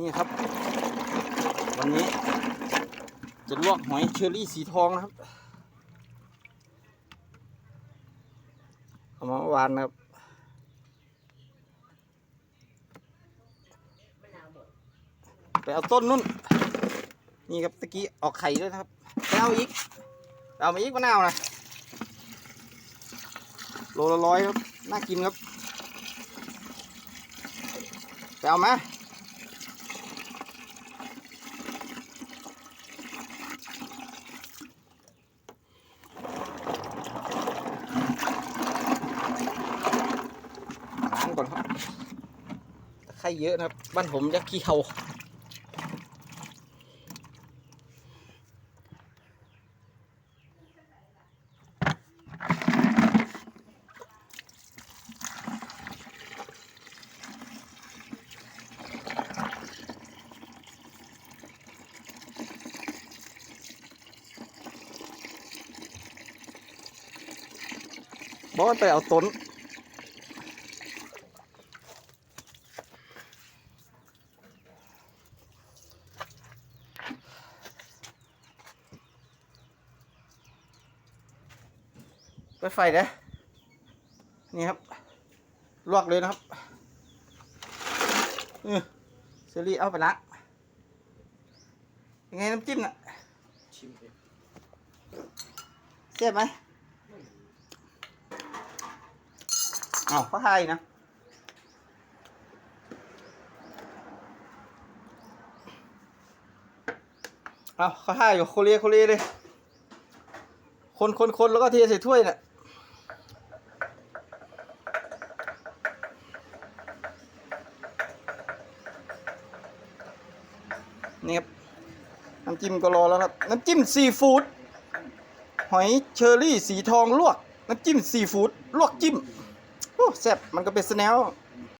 นี่ครับ วันนี้ จะลวกหอยเชอรี่สีทองนะครับเอามาเมื่อวานครับไปเอาต้นนุ่น นี่ครับตะกี้ออกไข่ด้วยนะครับไปเอาอีกเอามาอีกมะนาวนะโลละร้อยครับ น่ากินครับไปเอามา ก่อนครับไคร่เยอะนะครับ บ้านผมจะขี้เหาบอกว่าไปเอาต้น ไปไฟเด้อนี่ครับ ลวกเลยนะครับเออเซรีเอาไปละยังไงน้ำจิ้มน่ะชิมดิเสียบไหมเอาเขาให้นะเอาเขาให้อยู่โคเรียโคเรียเลย คนคนคนแล้วก็เทใส่ถ้วยน่ะนี่ครับน้ำจิ้มก็รอแล้วครับ น้ำจิ้มซีฟู้ดหอยเชอรี่สีทองลวก น้ำจิ้มซีฟู้ดลวกจิ้มโอ้แซ่บมันก็เป็นสแนล